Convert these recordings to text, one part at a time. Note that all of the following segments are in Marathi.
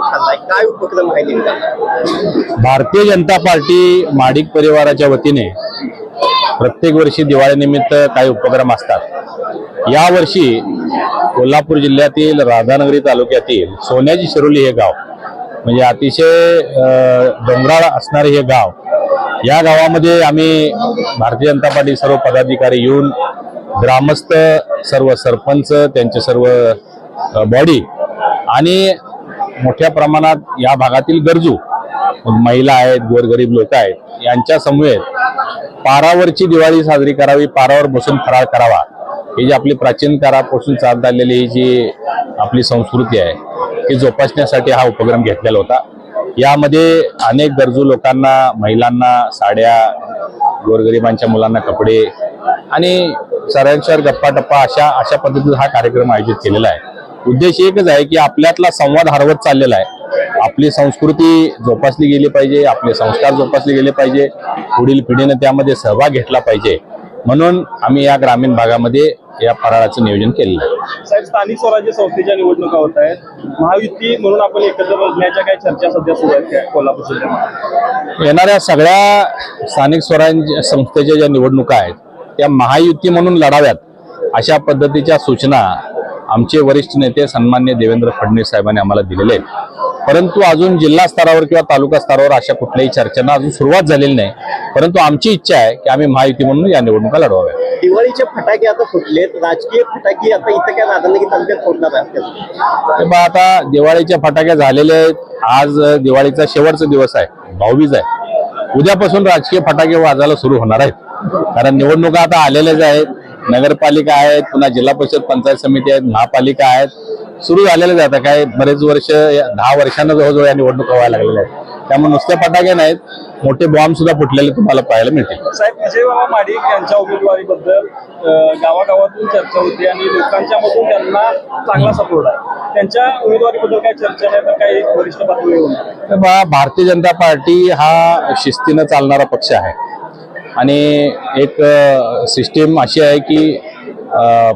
खाल्लाय काय उपक्रम आहे नेमका? भारतीय जनता पार्टी माडिक परिवाराच्या वतीने प्रत्येक वर्षी दिवाळीनिमित्त काही उपक्रम असतात. यावर्षी कोल्हापूर जिल्ह्यातील राधानगरी तालुक्यातील सोन्याची शिरोली हे गाव म्हणजे अतिशय डोंगराळ असणारे हे गाव या गावामध्ये आम्ही भारतीय जनता पार्टी सर्व पदाधिकारी येऊन ग्रामस्थ सर्व सरपंच त्यांचे सर्व बॉडी आणि मोठ्या प्रमाणात या भागातील गरजू महिला आहेत गोरगरीब लोक आहेत यांच्या समवेत पारावरची दिवाळी साजरी करावी पारावर बसून फराळ करावा. ही जी आपली प्राचीन काळापासून चालत आलेली ही जी आपली संस्कृती आहे ती जोपासण्यासाठी हा उपक्रम घेतलेला होता. यामध्ये अनेक गरजू लोकांना महिलांना साड्या गोरगरिबांच्या मुलांना कपडे आणि सर्वांच्यावर गप्पा टप्पा अशा अशा पद्धतीचा हा कार्यक्रम आयोजित केलेला आहे. उद्देश एकच आहे की आपल्यातला संवाद हरवत चाललेला आहे. आपली संस्कृती जोपासली गेली पाहिजे आपले संस्कार जोपासले गेले पाहिजे पुढील पिढीने त्यामध्ये सहभाग घेतला पाहिजे. म्हणून आम्ही या ग्रामीण भागामध्ये या फराळाचं नियोजन केलेलं आहे. साहेब स्थानिक स्वराज्य संस्थेच्या निवडणुका होत आहेत. महायुती म्हणून आपण एकत्र बसण्याच्या काही चर्चा सध्या सुरू आहेत कोल्हापूर जिल्ह्यात येणाऱ्या सगळ्या स्थानिक स्वराज्य संस्थेच्या ज्या निवडणुका आहेत त्या महायुती म्हणून लढाव्यात अशा पद्धतीच्या सूचना आमचे वरिष्ठ नेते सन्मान्य देवेंद्र फडणवीस साहेबांनी आम्हाला दिलेले आहेत. परंतु अजून जिल्हा स्तरावर किंवा तालुका स्तरावर अशा कुठल्याही चर्चांना अजून सुरुवात झालेली नाही. परंतु आमची इच्छा आहे की आम्ही महायुती म्हणून या निवडणुका लढवाव्या. दिवाळीचे फटाके आता फुटलेत राजकीय फटाके आता इथं काय राधानगरी तालुक्यात फोडणार आहेत आता दिवाळीच्या फटाक्या झालेल्या आहेत. आज दिवाळीचा शेवटचा दिवस आहे. भाऊबीज आहे. उद्यापासून राजकीय फटाके वाजायला सुरू होणार आहेत. कारण निवडणुका आता आलेल्याच आहेत. नगरपालिका आहेत पुन्हा जिल्हा परिषद पंचायत समिती आहेत महापालिका आहेत. सुरू आहेत आता. काय बरेच वर्ष दहा वर्षांना जवळजवळ या निवडणुका व्हायला लागलेल्या आहेत. त्यामुळे नुसते फटाके नाहीत मोठे बॉम्ब सुद्धा फुटलेले तुम्हाला पाहायला मिळतील. साहेब विजयबाबा माडिक यांच्या उमेदवारीबद्दल गावागावातून चर्चा होती आणि लोकांच्या मधून त्यांना चांगला सपोर्ट आहे. त्यांच्या उमेदवारीबद्दल काही चर्चा नाही तर काही वरिष्ठ पातळीवर भारतीय जनता पार्टी हा शिस्तीनं चालणारा पक्ष आहे. आणि एक सिस्टीम अशी आहे की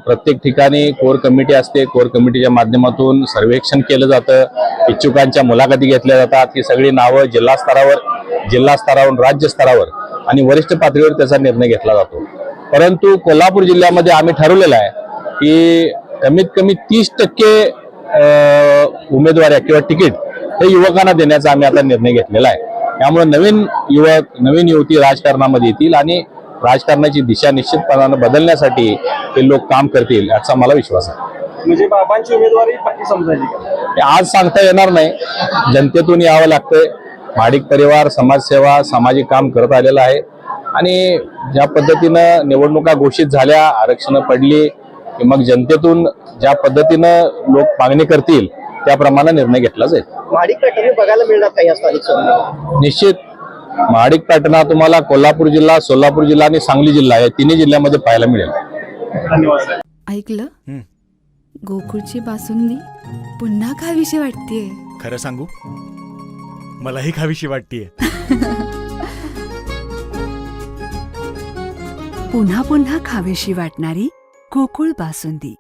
प्रत्येक ठिकाणी कोर कमिटी असते. कोर कमिटीच्या माध्यमातून सर्वेक्षण केलं जातं. इच्छुकांच्या मुलाखती घेतल्या जातात. ही सगळी नावं जिल्हा स्तरावर जिल्हा स्तरावरून राज्य स्तरावर आणि वरिष्ठ पातळीवर त्याचा निर्णय घेतला जातो. परंतु कोल्हापूर जिल्ह्यामध्ये आम्ही ठरवलेलं आहे की कमीत कमी तीस टक्के अ, उमेदवाऱ्या किंवा तिकीट हे युवकांना देण्याचा आम्ही आता निर्णय घेतलेला आहे. त्यामुळे नवीन युवक नवीन युवती राजकारणामध्ये येतील आणि राजकारणाची दिशा निश्चितपणानं बदलण्यासाठी हे लोक काम करतील याचा मला विश्वास आहे. म्हणजे बाबांची उमेदवारी पक्की समजायची का? आज सांगता येणार नाही. जनतेतून यावं लागतंय. माडिक परिवार समाजसेवा सामाजिक काम करत आलेला आहे. आणि ज्या पद्धतीनं निवडणुका घोषित झाल्या आरक्षणं पडली की मग जनतेतून ज्या पद्धतीनं लोक मागणी करतील त्याप्रमाणे निर्णय घेतला जाईल. महाडिक पॅटर्न बघायला मिळणार काही या स्थानिक स्वराज्य निश्चित. महाडिक पॅटर्न हा तुम्हाला कोल्हापूर जिल्हा सोलापूर जिल्हा आणि सांगली जिल्हा या तिन्ही जिल्ह्यामध्ये पाहायला मिळेल. ऐकलं? गोकुळची बासुंदी? पुन्हा खावीशी वाटतेय. खरं सांगू? मलाही खावीशी वाटतीये. पुन्हा पुन्हा खावीशी वाटणारी गोकुळ बासुंदी.